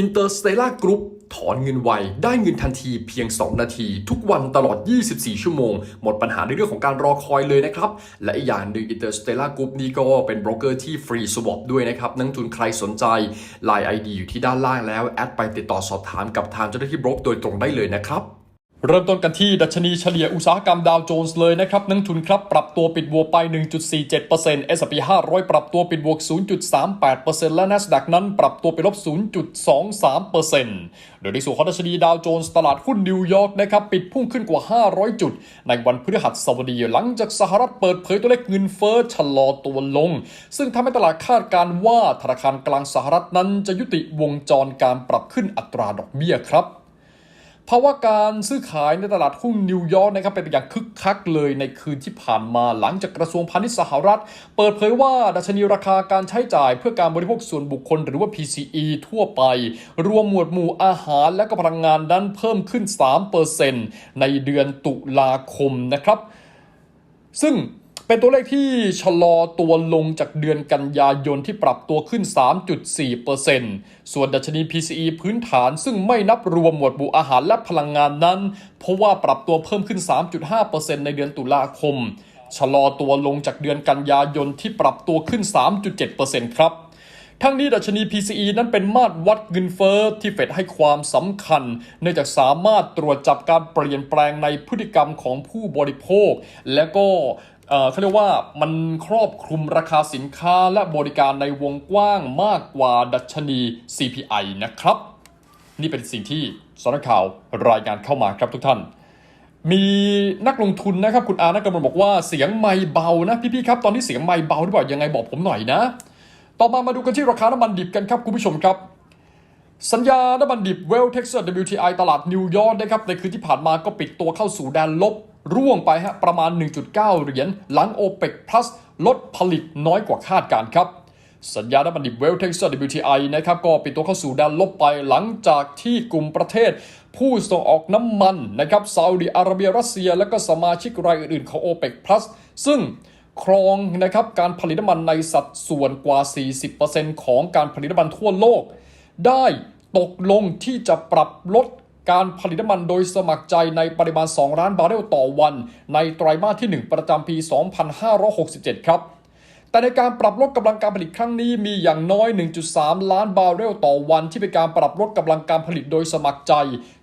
Interstellar Group ถอนเงินไว ได้เงินทันทีเพียง 2 นาที ทุกวันตลอด 24 ชั่วโมง หมดปัญหาในเรื่องของการรอคอยเลยนะครับ และอีกอย่างหนึ่ง Interstellar Group นี่ก็เป็นบรกเกอร์ที่ฟรีสวอปด้วยนะครับ นักลงทุนใครสนใจ Line ID อยู่ที่ด้านล่างแล้ว แอดไปติดต่อสอบถามกับทางเจ้าหน้าที่บรกโดยตรงได้เลยนะครับ เริ่มต้นกันที่ดัชนีเฉลี่ยอุตสาหกรรมดาวโจนส์เลยนะครับนักทุนครับ ปรับตัวปิดบวกไป 1.47% S&P 500 ปรับตัวปิดบวก 0.38%และ NASDAQ นั้นปรับตัวไปลบ 0.23%โดยในส่วนของดัชนีดาวโจนส์ตลาดหุ้นนิวยอร์กนะครับปิดพุ่งขึ้นกว่า 500 จุด ในวันพฤหัสบดีหลังจากสหรัฐเปิดเผยตัวเลขเงินเฟ้อชะลอตัวลง ซึ่งทำให้ตลาดคาดการว่าธนาคารกลางสหรัฐนั้นจะยุติวงจรการปรับขึ้นอัตราดอกเบี้ยครับ ภาวะการซื้อขายในตลาดหุ้นนิวยอร์กนะครับเป็นไปอย่างคึกคักเลยในคืนที่ผ่านมาหลังจากกระทรวงพาณิชย์สหรัฐ เปิดเผยว่าดัชนีราคาการใช้จ่ายเพื่อการบริโภคส่วนบุคคล หรือว่า PCE ทั่วไป รวมหมวดหมู่อาหารและก็พลังงานนั้นเพิ่มขึ้น 3%ในเดือนตุลาคมนะครับ ซึ่ง เป็นตัวเลขที่ชะลอตัวลงจากเดือนกันยายนที่ปรับตัวขึ้น 3.4%ส่วนดัชนี PCE พื้นฐานซึ่งไม่นับรวมหมวดหมู่อาหารและพลังงานนั้น เพราะว่าปรับตัวเพิ่มขึ้น 3.5%ในเดือนตุลาคม ชะลอตัวลงจากเดือนกันยายนที่ปรับตัวขึ้น 3.7%ครับทั้งนี้ดัชนี PCE นั้นเป็นมาตรวัดเงินเฟ้อที่เฟดให้ความสำคัญ เนื่องจากสามารถตรวจจับการเปลี่ยนแปลงในพฤติกรรมของผู้บริโภค และก็ เออเขาเรียกว่ามันครอบคลุมราคาสินค้าและบริการในวงกว้างมากกว่าดัชนี CPI นะครับ นี่เป็นสิ่งที่สำนักข่าวรายงานเข้ามาครับทุกท่าน มีนักลงทุนนะครับคุณอานักกำลังบอกว่าเสียงไม่เบานะพี่ๆครับตอนนี้เสียงไม่เบาหรือเปล่ายังไงบอกผมหน่อยนะ ต่อมามาดูกันที่ราคาน้ำมันดิบกันครับคุณผู้ชมครับสัญญาน้ำมันดิบเวลเท็กซัส WTI ตลาดนิวยอร์กนะครับในคืนที่ผ่านมาก็ปิดตัวเข้าสู่แดนลบ ร่วงไปฮะประมาณ 1.9 เหรียญหลัง OPEC Plus ลดผลิตน้อยกว่าคาดการครับ สัญญาน้ำมันดิบเวลเท็กซัส WTI นะครับก็ปิดตัวเข้าสู่แดนลบไปหลังจากที่กลุ่มประเทศ ผู้ส่งออกน้ำมันนะครับซาอุดิอาระเบียรัสเซีย และก็สมาชิกรายอื่นๆของ OPEC Plus ซึ่งครองนะครับการผลิตน้ำมันในสัดส่วนกว่า 40%ของการผลิตน้ำมันทั่วโลก ได้ตกลงที่จะปรับลด การผลิตน้ำมันโดยสมัครใจในปริมาณ 2 ล้านบาร์เรลต่อวัน ในไตรมาสที่ 1 ประจำปี 2567 ครับ แต่ในการปรับลดกำลังการผลิตครั้งนี้มีอย่างน้อย 1.3 ล้านบาร์เรลต่อวัน ที่เป็นการปรับลดกำลังการผลิตโดยสมัครใจ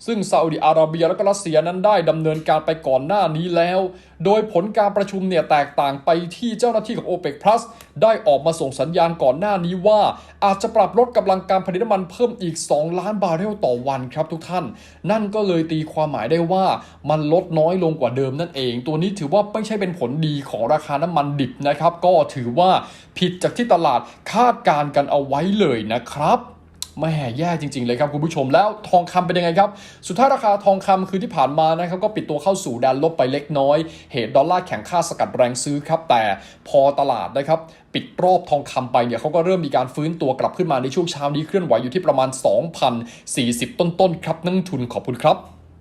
ซึ่งซาอุดิอาระเบียและก็รัสเซียนั้นได้ดำเนินการไปก่อนหน้านี้แล้ว โดยผลการประชุมเนี่ยแตกต่างไปที่เจ้าหน้าที่ของ OPEC Plus ได้ออกมาส่งสัญญาณก่อนหน้านี้ว่า อาจจะปรับลดกำลังการผลิตน้ำมันเพิ่มอีก 2 ล้านบาร์เรลต่อวันครับทุกท่าน นั่นก็เลยตีความหมายได้ว่ามันลดน้อยลงกว่าเดิมนั่นเอง ตัวนี้ถือว่าไม่ใช่เป็นผลดีของราคาน้ำมันดิบนะครับ ก็ถือว่าผิดจากที่ตลาดคาดการณ์กันเอาไว้เลยนะครับ แม่แย่จริง ๆ เลยครับคุณผู้ชมแล้วทองคำเป็นยังไงครับ สุดท้ายราคาทองคำคือที่ผ่านมานะครับก็ปิดตัวเข้าสู่แดนลบไปเล็กน้อย เหตุดอลลาร์แข็งค่าสกัดแรงซื้อครับแต่พอตลาดนะครับปิดรอบทองคำไปเนี่ยเขาก็เริ่มมีการฟื้นตัวกลับขึ้นมาในช่วงเช้านี้เคลื่อนไหวอยู่ที่ประมาณ 2,040 ต้นๆครับนักลงทุนขอบคุณครับ